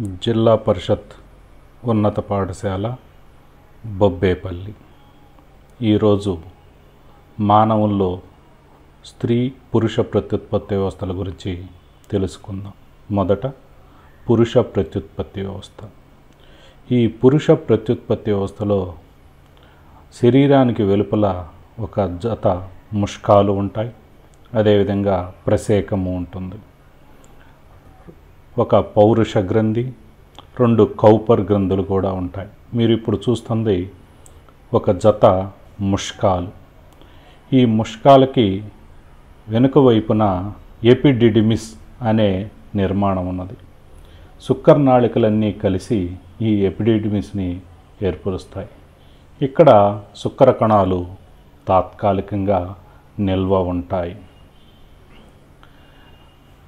జిల్లా పరిషత్ ఉన్నత పాఠశాల బొబ్బేపల్లి. ఈరోజు మానవుల్లో స్త్రీ పురుష ప్రత్యుత్పత్తి వ్యవస్థల గురించి తెలుసుకుందాం. మొదట పురుష ప్రత్యుత్పత్తి వ్యవస్థ. ఈ పురుష ప్రత్యుత్పత్తి వ్యవస్థలో శరీరానికి వెలుపల ఒక జత ముష్కాలు ఉంటాయి. అదేవిధంగా ప్రసేకము ఉంటుంది. ఒక పౌరుష గ్రంథి రెండు కౌపర్ గ్రంథులు కూడా ఉంటాయి. మీరు ఇప్పుడు చూస్తుంది ఒక జత ముష్కాలు. ఈ ముష్కాలకి వెనుక వైపున ఎపిడిడిమిస్ అనే నిర్మాణం ఉన్నది. సుక్కర్నాళికలన్నీ కలిసి ఈ ఎపిడిడిమిస్ని ఏర్పరుస్తాయి. ఇక్కడ శుక్ర కణాలు తాత్కాలికంగా నిల్వ ఉంటాయి.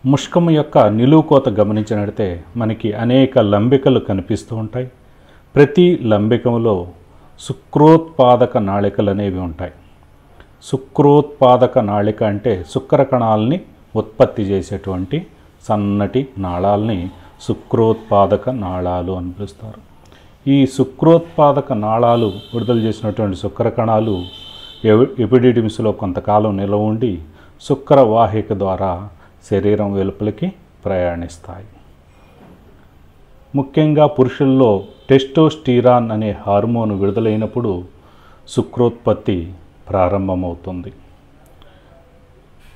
ముష్కము యొక్క నిలువుకోత గమనించినట్టే మనకి అనేక లంబికలు కనిపిస్తూ ఉంటాయి. ప్రతి లంబికములో శుక్రోత్పాదక నాళికలు అనేవి ఉంటాయి. శుక్రోత్పాదక నాళిక అంటే శుక్ర కణాలని ఉత్పత్తి చేసేటువంటి సన్నటి నాళాలని శుక్రోత్పాదక నాళాలు అని పిలుస్తారు. ఈ శుక్రోత్పాదక నాళాలు విడుదల చేసినటువంటి శుక్ర కణాలు ఎవి- ఎపిడిడిమిస్లో కొంతకాలం నిలవ ఉండి శుక్రవాహిక ద్వారా శరీరం వెలుపలికి ప్రయాణిస్తాయి. ముఖ్యంగా పురుషుల్లో టెస్టోస్టీరాన్ అనే హార్మోన్ విడుదలైనప్పుడు శుక్రోత్పత్తి ప్రారంభమవుతుంది.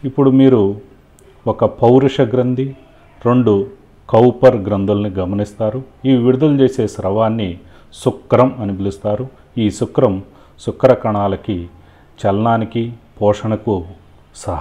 ఇప్పుడు మీరు ఒక పౌరుష గ్రంథి రెండు కౌపర్ గ్రంథుల్ని గమనిస్తారు. ఇవి విడుదల చేసే స్రవాన్ని శుక్రం అని పిలుస్తారు. ఈ శుక్రం శుక్ర కణాలకి చలనానికి పోషణకు సహాయ